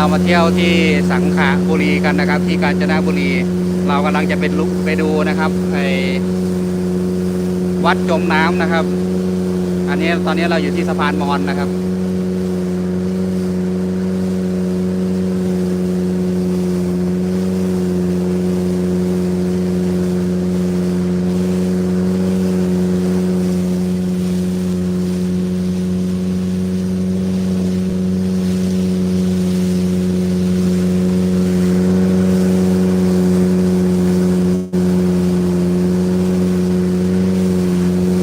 เรามาเที่ยวที่สังขบุรีกันนะครับ ที่กาญจนบุรี เรากำลังจะเป็นลุกไปดูนะครับไอวัดจมน้ำนะครับ อันนี้ตอนนี้เราอยู่ที่สะพานมอญนะครับ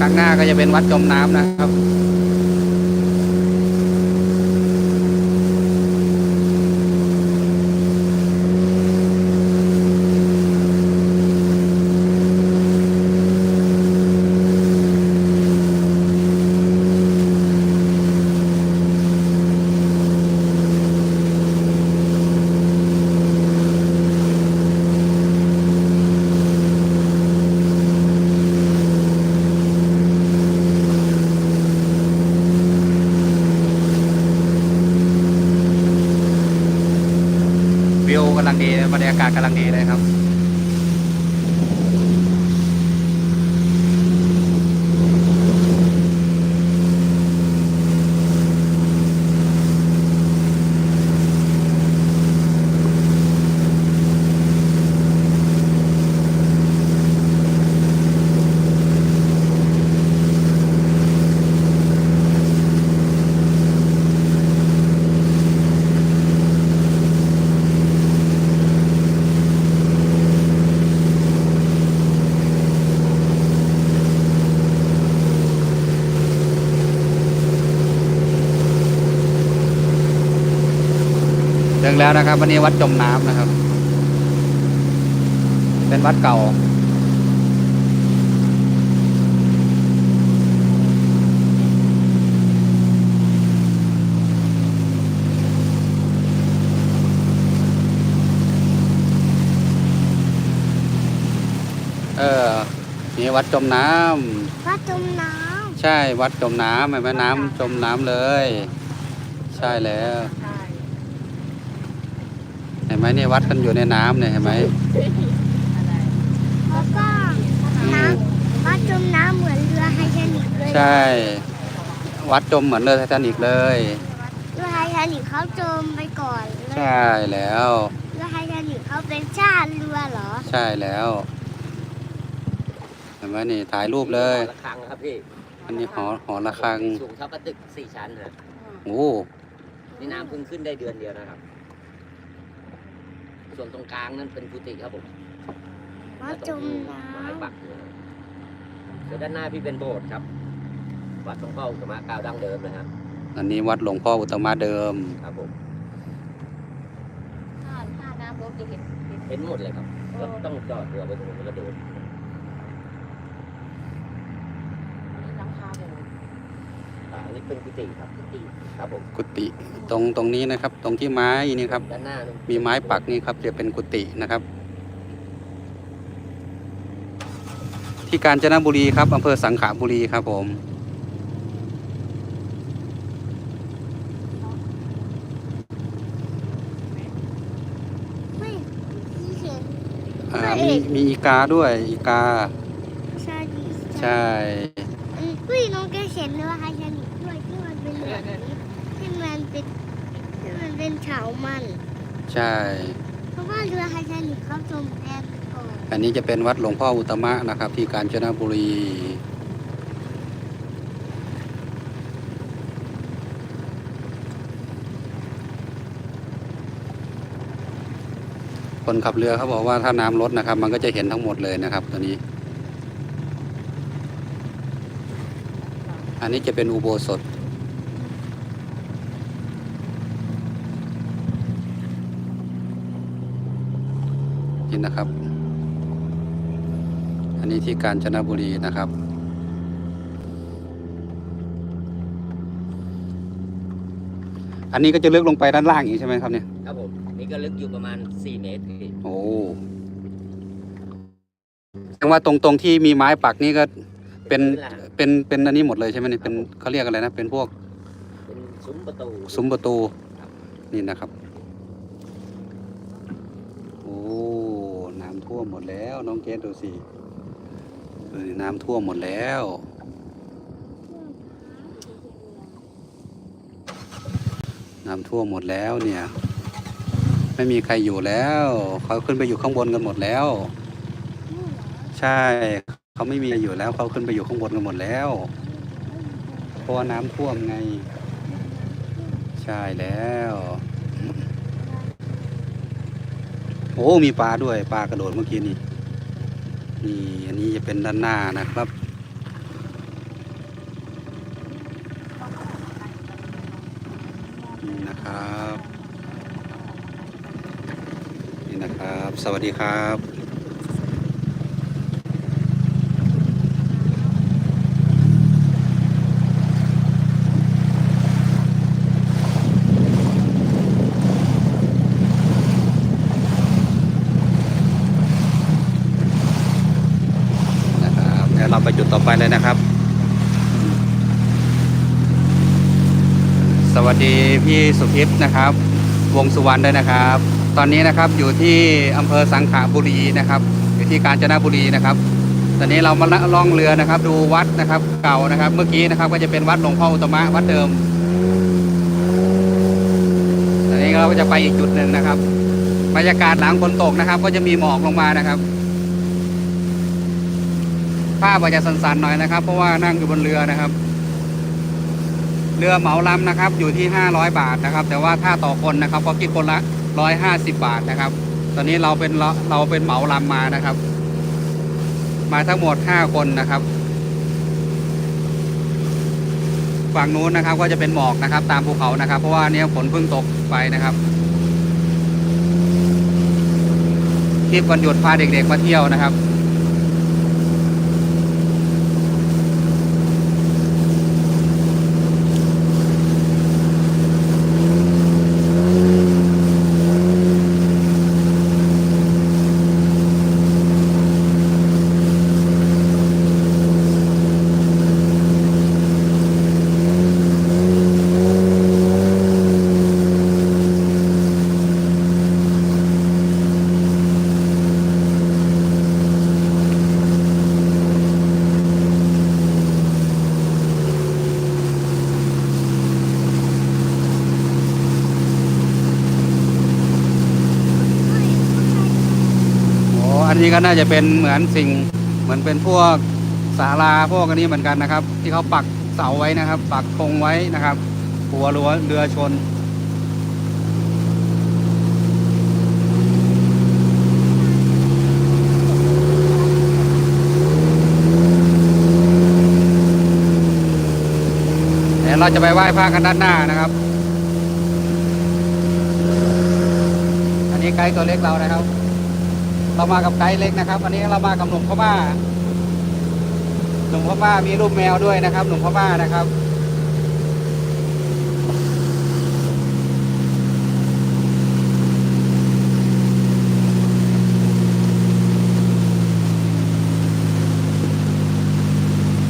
ข้างหน้าก็จะ เป็นวัดจมน้ำนะครับ วิวกำลังดีบรรยากาศกำลังดี เลยครับ งแล้วนะครับ วันนี้วัดจมน้ำนะครับ เป็นวัดเก่า เออ นี่วัดจมน้ำวัดจมน้ใช่วัดจมน้ำเห็นไหมน้ำจมน้ำเลย ใช่แล้ว เห็นไหมเนี่ยวัดกันอยู่ในน้ำเนี่ยเห็นไหมำแล้วก็น้ำวัดจมน้ำเหมือนเรือไททานิกเลยใช่ วัดจมเหมือนเรือไททานิกเลยเรือไททานิกเขาจมไปก่อนเลยใช่แล้วเรือไททานิกเขาเป็นชาติเรือเหรอ ใช่แล้วเห็นไหมนี่ถ่ายรูปเลยหอระฆังครับพี่อันนี้หอหอระฆังสูงเท่ากับตึกสี่ชั้นนะโอ้นี่น้ำเพิ่งขึ้นได้เดือนเดียวนะครับ ส่วนตรงกลางนั่นเป็นกุฏิครับผมวัดจมน้ไม้ปักอยู่นะเดี๋ยวด้านหน้าพี่เป็นโบสถ์ครับ วัดหลวงพ่ออุตมะกาวดั้งเดิมนะฮะอันนี้วัดหลวงพ่ออุตตมะเดิมครับผมถ้าถ้าน้ำลดจะเห็นเห็นเห็นหมดเลยครับก็ต้องจอดเรือไปตรงนู้นแล้วก็เดิน หลังคาโบสถ์ อ่าอั นนี้เป็นกุฏิครับกุฏิครับผมกุฏิตรงตรงนี้นะครับ ตรงที่ไม้นี่ครับ ด้านหน้านั่นมีไม้ปักนี่ครับจะเป็นกุฏินะครับ ที่กาญจนบุรีครับอำเภอสังขบุรีครับผมำเฮ้ยที่เห็นอ่ามีมีอีกาด้วยอีกา ชาดี ใช่อืมเฮ้ย น้องแกเห็นเรือไททานิกด้วยที่มันเป็นแบบนี้ที่มันเป็นที่มันเป็นเฉามัน ใช่ เพราะว่าเรือไททานิกเขาจมแพไปก่อนอันนี้จะเป็นวัดหลวงพ่ออุตตมะนะครับ ที่กาญจนบุรีคนขับเรือเขาบอกว่าถ้าน้ำลดนะครับ มันก็จะเห็นทั้งหมดเลยนะครับตัวนี้ อันนี้จะเป็นอุโบสถ นี่นะครับ อันนี้ที่กาญจนบุรีนะครับ อันนี้ก็จะลึกลงไปด้านล่างอีกใช่ไหมครับเนี่ย ครับผม นี่ก็ลึกอยู่ประมาณ 4 เมตรพี่โอ้แสดงว่าตรงตรงที่มีไม้ปักนี่ก็ เป็นเป็นเป็นอันนี้หมดเลยใช่ไหมนี่เป็นเขาเรียกอะไรนะ เป็นพวกซุ้มประตูซุ้มประตูนี่นะครับโอ้น้ำท่วมหมดแล้ว น้องเกดดูสิน้ำท่วมหมดแล้วน้ำท่วมหมดแล้วเนี่ย ไม่มีใครอยู่แล้วเขาขึ้นไปอยู่ข้างบนกันหมดแล้ว ใช่ เขาไม่มีอยู่แล้วเขาขึ้นไปอยู่ข้างบนกันหมดแล้ว เพราะว่าน้ำท่วมไง ใช่แล้ว โอ้มีปลาด้วยปลากระโดดเมื่อกี้นี่นี่อันนี้จะเป็นด้านหน้านะครับนี่นะครับ นี่นะครับ สวัสดีครับเดี๋ยวเรา ไปเลยนะครับ สวัสดีพี่สุพิษนะครับ วงสุวรรณด้วยนะครับ ตอนนี้นะครับอยู่ที่อำเภอสังขบุรีนะครับ อยู่ที่กาญจนบุรีนะครับ ตอนนี้เรามาล่องเรือนะครับ ดูวัดนะครับ เก่านะครับ เมื่อกี้นะครับก็จะเป็นวัดหลวงพ่ออุตมะวัดเดิมตอนนี้เราก็จะไปอีกจุดหนึ่งนะครับบรรยากาศหลังฝนตกนะครับ ก็จะมีหมอกลงมานะครับ ภาพอาจจะสั่นๆหน่อยนะครับ เพราะว่านั่งอยู่บนเรือนะครับ เรือเหมาลำนะครับ อยู่ที่ 500 บาทนะครับ แต่ว่าถ้าต่อคนนะครับก็คิดคนละ 150 บาทนะครับ ตอนนี้เราเป็นเราเราเป็นเหมาลำมานะครับ มาทั้งหมด 5 คนนะครับฝั่งนู้นนะครับก็จะเป็นหมอกนะครับ ตามภูเขานะครับ เพราะว่าเนี้ยฝนเพิ่งตกไปนะครับทริปวันหยุดพาเด็กๆมาเที่ยวนะครับ ก็น่าจะเป็นเหมือนสิ่งเหมือนเป็นพวกศาลาพวกอันนี้เหมือนกันนะครับ ที่เขาปักเสาไว้นะครับ ปักธงไว้นะครับ หัวเรือเรือชน เดี๋ยวเราจะไปไหว้พระกันด้านหน้านะครับ อันนี้ไกด์ตัวเล็กเรานะครับ เรามากับไกด์เล็กนะครับอันนี้เรามากับหนุ่มพม่าหนุ่มพม่ามีรูปแมวด้วยนะครับ หนุ่มพม่านะครับ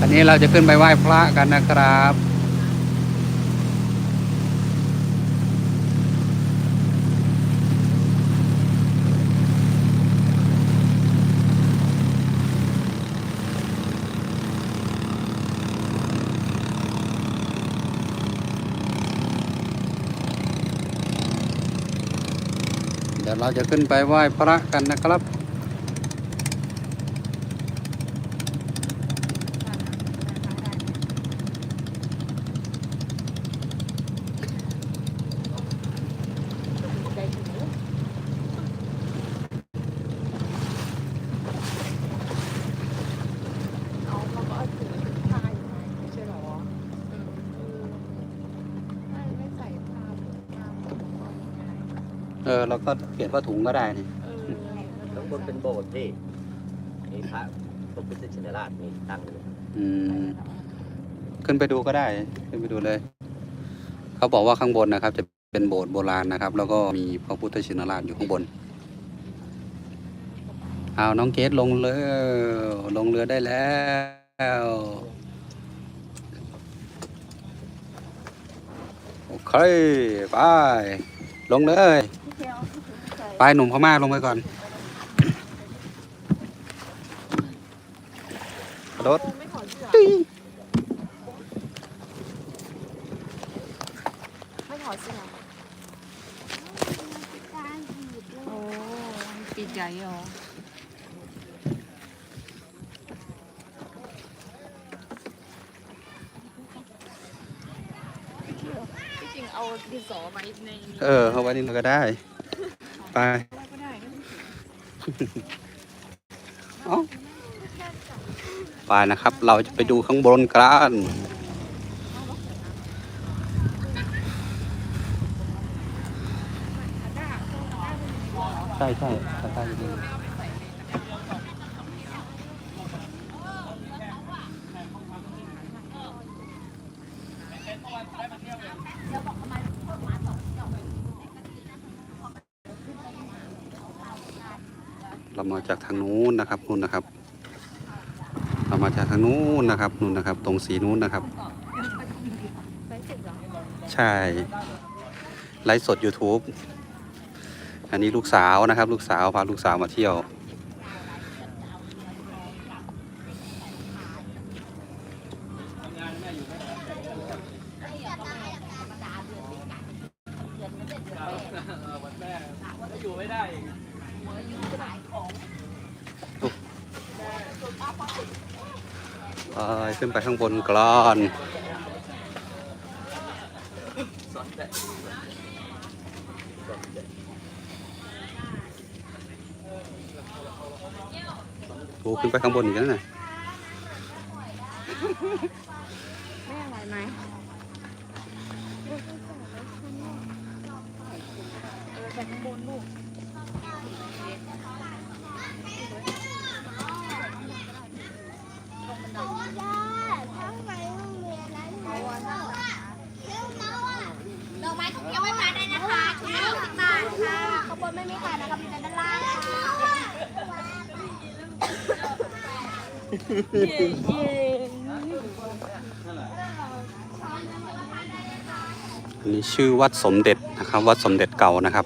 อันนี้เราจะขึ้นไปไหว้พระกันนะครับ เราจะขึ้นไปไหว้พระกันนะครับ ใจถึงเอาเขาก็เอาถุงผ้าอยู่ไหมไม่ใช่เหรอเออไม่ไม่ใส่ผ้าถุงผ้ามันก็ง่าย เออเราก็เปลี่ยนผ้าถุงก็ได้นี่เออข้างบนเป็นโบสถ์ที่มีพระพระพุทธชินราชมีตั้งอยู่อืมขึ้นไปดูก็ได้ ขึ้นไปดูเลย เขาบอกว่าข้างบนนะครับ จะเป็นโบสถ์โบราณนะครับ แล้วก็มีพระพุทธชินราชอยู่ข้างบนเอาน้องเกดลงเรือลงเรือได้แล้วโอเคไปลงเลย ปลายหนุ่มพม่าลงไปก่อนกระโดดตึ้ไม่ถอดเสื้อโอ้ปีกใจญ่เหรอจริงเอาดินสอไว้ใน เออเอาไว้นี่ก็ได้ ไปก็ได้นะเอ้าไปนะครับ เราจะไปดูข้างบนกันใช่ใช่ตะกร้าอยู่นี่ มาจากทางนู้นนะครับนู่นนะครับเรามาจากทางนู้นนะครับนู่นนะครับ ตรงสีนู้นนะครับ ใช่ไลฟ์สด YouTube อันนี้ลูกสาวนะครับ ลูกสาวพาลูกสาวมาเที่ยว ไป ขึ้นไปข้างบนกลอนโอ้ขึ้นไปข้างบนอีกแล้วนะแม่ไหวไหมเออไปข้างบนลูก ย่าทำไมต้องมีอะไรไม่รู้อะเชื่อมาอะดอกไม้ของยังไม่มาได้นะคะถุงละสิบบาทค่ะข้างบ นไม่มีขายนะครับมีแต่ด้านล่างค่ะอันนี้ชื่อวัดสมเด็จนะครับ วัดสมเด็จเก่านะครับ